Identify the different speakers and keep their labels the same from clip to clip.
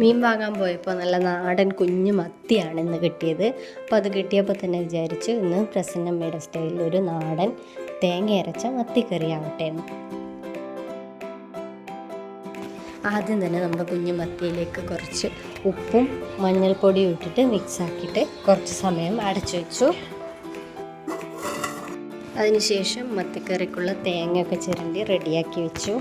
Speaker 1: മീൻ വാങ്ങാൻ പോയപ്പോൾ നല്ല നാടൻ കുഞ്ഞു മത്തിയാണ് ഇന്ന് കിട്ടിയത്. അപ്പോൾ അത് കിട്ടിയപ്പോൾ തന്നെ വിചാരിച്ചു ഇന്ന് പ്രസന്നമ്മയുടെ സ്റ്റൈലിൽ ഒരു നാടൻ തേങ്ങ അരച്ച മത്തിക്കറി ആവട്ടെ എന്ന്. ആദ്യം തന്നെ നമ്മുടെ കുഞ്ഞു മത്തിയിലേക്ക് കുറച്ച് ഉപ്പും മഞ്ഞൾപ്പൊടിയും ഇട്ടിട്ട് മിക്സാക്കിയിട്ട് കുറച്ച് സമയം അടച്ചു വെച്ചു. അതിനുശേഷം മത്തിക്കറിക്കുള്ള തേങ്ങയൊക്കെ ചിരണ്ടി റെഡിയാക്കി വെച്ചു.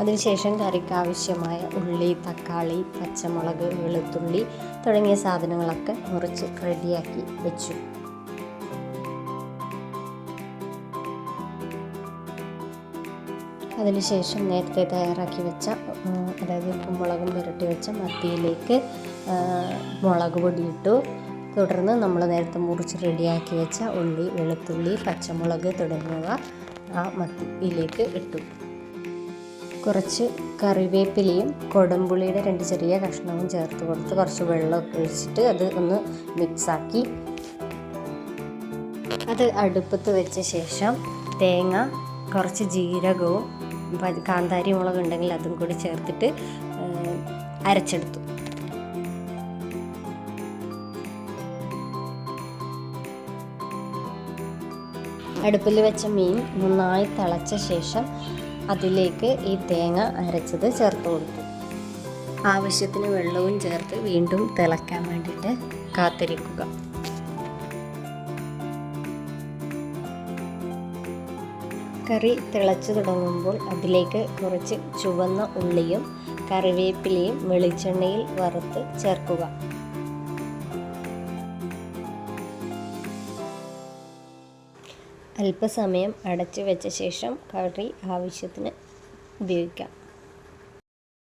Speaker 1: അതിനുശേഷം കറിക്ക് ആവശ്യമായ ഉള്ളി തക്കാളി പച്ചമുളക് വെളുത്തുള്ളി തുടങ്ങിയ സാധനങ്ങളൊക്കെ മുറിച്ച് റെഡിയാക്കി വെച്ചു. അതിനുശേഷം നേരത്തെ തയ്യാറാക്കി വെച്ച അതായത് ഉപ്പും മുളകും പുരട്ടി വെച്ച മത്തിയിലേക്ക് മുളക് പൊടി ഇട്ടു തുടർന്ന് നമ്മൾ നേരത്തെ മുറിച്ച് റെഡിയാക്കി വെച്ച ഉള്ളി വെളുത്തുള്ളി പച്ചമുളക് തുടങ്ങിയവ ആ മത്തിയിലേക്ക് ഇട്ടു. കുറച്ച് കറിവേപ്പിലയും കൊടമ്പുളിയുടെ രണ്ട് ചെറിയ കഷ്ണവും ചേർത്ത് കൊടുത്ത് കുറച്ച് വെള്ളമൊക്കെ ഒഴിച്ചിട്ട് അത് ഒന്ന് മിക്സാക്കി. അത് അടുപ്പത്ത് വെച്ച ശേഷം തേങ്ങ കുറച്ച് ജീരകവും കാന്താരി മുളക് ഉണ്ടെങ്കിൽ അതും കൂടി ചേർത്തിട്ട് അരച്ചെടുത്തു. അടുപ്പിൽ വെച്ച മീൻ നന്നായി തിളച്ച ശേഷം അതിലേക്ക് ഈ തേങ്ങ അരച്ചത് ചേർത്ത് കൊടുത്തു. ആവശ്യത്തിന് വെള്ളവും ചേർത്ത് വീണ്ടും തിളക്കാൻ വേണ്ടിയിട്ട് കാത്തിരിക്കുക. കറി തിളച്ചു തുടങ്ങുമ്പോൾ അതിലേക്ക് കുറച്ച് ചുവന്ന ഉള്ളിയും കറിവേപ്പിലയും വെളിച്ചെണ്ണയിൽ വറുത്ത് ചേർക്കുക. അല്പസമയം അടച്ചു വെച്ച ശേഷം കറി ആവശ്യത്തിന് ഉപയോഗിക്കാം.